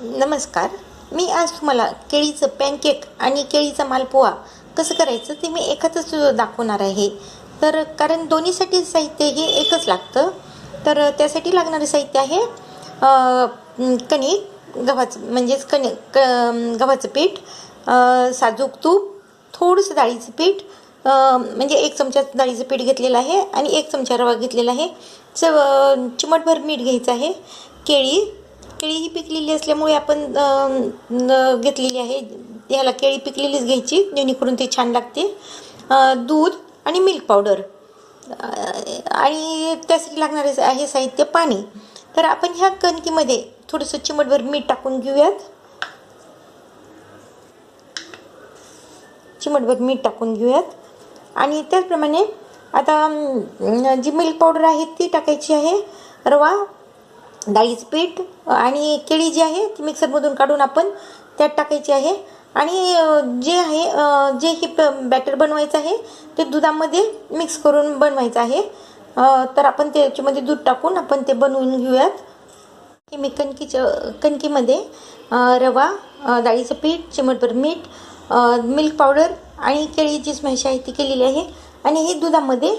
नमस्कार. मी आज तुम्हाला केळीचं पॅनकेक आणि केळीचा मालपोहा कसं करायचं ते मी एकाचंच दाखवणार आहे. तर कारण दोन्हीसाठी साहित्य हे एकच लागतं. तर त्यासाठी लागणारं साहित्य आहे कणिक गव्हाचं म्हणजेच कणिक क गव्हाचं पीठ साजूक तूप थोडंसं डाळीचं पीठ म्हणजे एक चमचा डाळीचं पीठ घेतलेलं आहे आणि एक चमचा रवा घेतलेला आहे. चव चिमटभर मीठ घ्यायचं आहे. केळी केळी ही पिकलेली असल्यामुळे आपण घेतलेली आहे. याला केळी पिकलेलीच घ्यायची जेणेकरून ते छान लागते. दूध आणि मिल्क पावडर. आणि त्यासाठी लागणारे आहे साहित्य पाणी. तर आपण ह्या कणकीमध्ये थोडंसं चिमटभर मीठ टाकून घेऊयात. चिमटभर मीठ टाकून घेऊयात. आणि त्याचप्रमाणे आता जी मिल्क पावडर आहे ती टाकायची आहे रवा डाळीचं पीठ आणि केळी जी आहे ती मिक्सरमधून काढून आपण त्यात टाकायची आहे. आणि जे आहे जे हे बॅटर बनवायचं आहे ते दुधामध्ये मिक्स करून बनवायचं आहे. तर आपण त्याच्यामध्ये दूध टाकून आपण ते बनवून घेऊयात. हे मी कणकीच्या कणकीमध्ये रवा डाळीचं पीठ चिमटभर मीठ मिल्क पावडर आणि केळी जी स्मॅश आहे ती केलेली आहे. आणि हे दुधामध्ये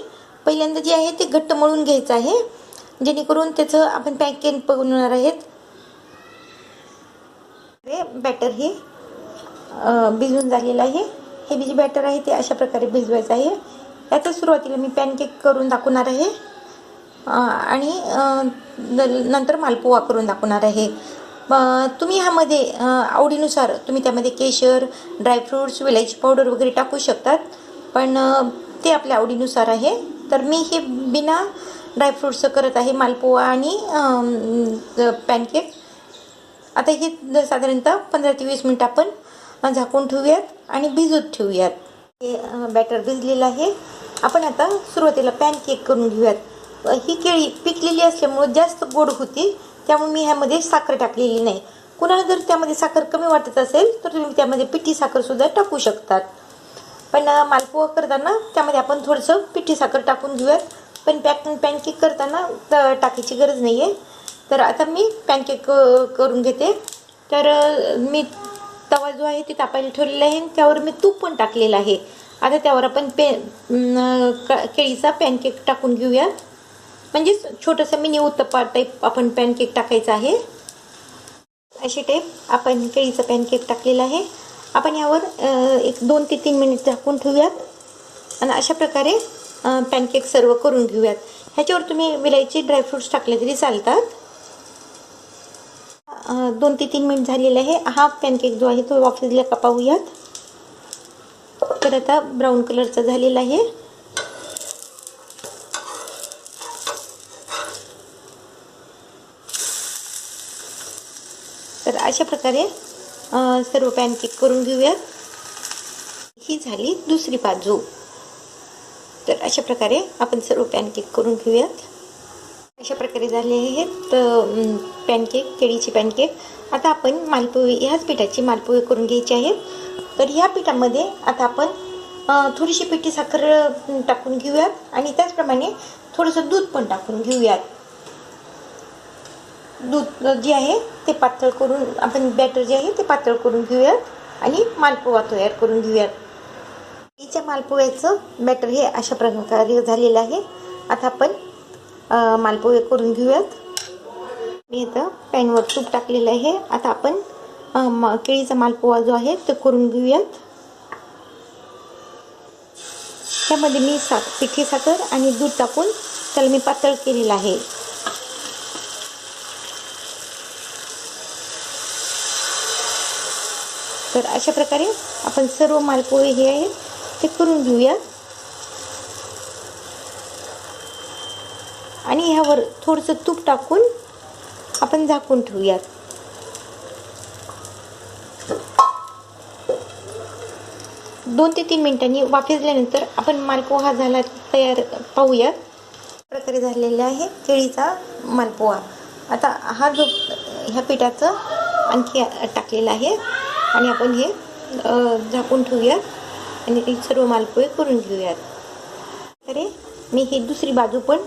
पहिल्यांदा जे आहे ते घट्ट मळून घ्यायचं आहे. जेणेकरून त्याचं आपण पॅकेट बनवणार आहेत. हे बॅटर हे भिजून झालेलं आहे. हे जे बॅटर आहे ते अशा प्रकारे भिजवायचं आहे. याचं सुरुवातीला मी पॅनकेक करून दाखवणार आहे. आणि न- नंतर मालपोहा करून दाखवणार आहे. तुम्ही ह्यामध्ये आवडीनुसार तुम्ही त्यामध्ये केशर ड्रायफ्रूट्स विलायची पावडर वगैरे टाकू शकतात. पण ते आपल्या आवडीनुसार आहे. तर मी हे बिना ड्रायफ्रूटचं करत आहे मालपोहा आणि पॅनकेक. आता हे साधारणतः पंधरा ते वीस मिनटं आपण झाकून ठेवूयात आणि भिजत ठेवूयात. हे बॅटर भिजलेलं आहे. आपण आता सुरुवातीला पॅन केक करून घेऊयात. ही केळी पिकलेली असल्यामुळं जास्त गोड होती त्यामुळे मी ह्यामध्ये साखर टाकलेली नाही. कुणाला जर त्यामध्ये साखर कमी वाटत असेल तर तुम्ही त्यामध्ये पिठी साखरसुद्धा टाकू शकतात. पण मालपोहा करताना त्यामध्ये आपण थोडंसं पिठी साखर टाकून घेऊयात. पण पॅक पॅनकेक करताना त- टाकायची गरज नाही आहे तर आता मी पॅनकेक करून घेते. तर मी तवा जो आहे ते तापायला ठेवलेला आहे. आणि त्यावर मी तूप पण टाकलेलं आहे. आता त्यावर आपण पे केळीचा पॅनकेक टाकून घेऊयात म्हणजेच छोटंसं मिनी उत्तप्पा टाईप आपण पॅनकेक टाकायचं आहे. अशी टाईप आपण केळीचा पॅनकेक टाकलेला आहे. आपण यावर एक दोन ते तीन मिनिट झाकून ठेवूयात. आणि अशा प्रकारे पॅनकेक सर्व करून घेऊयात. ह्याच्यावर तुम्ही विलायची ड्रायफ्रुट्स टाकले तरी चालतात. दोन ते तीन मिनिट झालेले आहे. हा पॅनकेक जो आहे तो वाफलेला का पाहूयात तर आता ब्राऊन कलरचा झालेला आहे. तर अशा प्रकारे सर्व पॅनकेक करून घेऊयात. ही झाली दुसरी बाजू. तर अशा प्रकारे आपण सर्व पॅनकेक करून घेऊयात. अशा प्रकारे झाले आहेत. पॅनकेक केळीचे पॅनकेक आता आपण मालपोहे ह्याच पिठाची मालपोहे करून घ्यायचे आहेत. तर ह्या पिठामध्ये आता आपण थोडीशी पिठी साखर टाकून घेऊयात. आणि त्याचप्रमाणे थोडंसं दूध पण टाकून घेऊयात. दूध जे आहे ते पातळ करून आपण बॅटर जे आहे ते पातळ करून घेऊयात. आणि मालपोहा तयार करून घेऊयात. केळीच्या मालपोह्याचं बॅटर हे अशा प्रकारे झालेलं आहे. आता आपण मालपोहे करून घेऊयात. मी इथं पॅनवर तूप टाकलेलं आहे. आता आपण म- केळीचा मालपोहा जो आहे तो करून घेऊयात. त्यामध्ये मी सा पिठी साखर आणि दूध टाकून त्याला मी पातळ केलेलं आहे. तर अशा प्रकारे आपण सर्व मालपोहे हे आहेत ते करून घेऊयात आणि ह्यावर थोडंसं तूप टाकून आपण झाकून ठेवूयात. दोन ते तीन मिनिटांनी वाफिजल्यानंतर आपण मालपोहा झाला तयार पाहूयात प्रकारे झालेला आहे केळीचा मालपोहा. आता हा जो ह्या पिठाचं आणखी टाकलेला आहे आणि आपण हे झाकून ठेवूयात. आणि ते सर्व मालपोहे करून घेऊयात. अरे मी ही दुसरी बाजू पण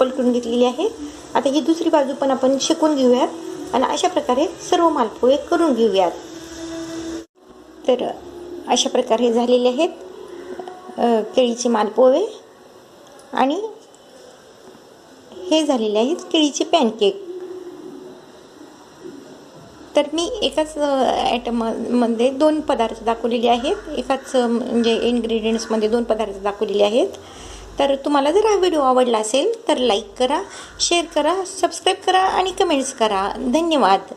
पलटून घेतलेली आहे. आता ही दुसरी बाजू पण आपण शिकून घेऊयात आणि अशा प्रकारे सर्व मालपोहे करून घेऊयात. तर अशा प्रकारे झालेले आहेत केळीचे मालपोहे आणि हे झालेले आहेत केळीचे पॅनकेक. तर मी एकाच ॲटममध्ये मध्ये दोन पदार्थ दाखवलेले आहेत. एकाच म्हणजे इन्ग्रेडियंट्समध्ये दोन पदार्थ दाखवलेले आहेत. तर तुम्हाला जर हा व्हिडिओ आवडला असेल तर लाईक करा शेअर करा सबस्क्राईब करा आणि कमेंट्स करा. धन्यवाद.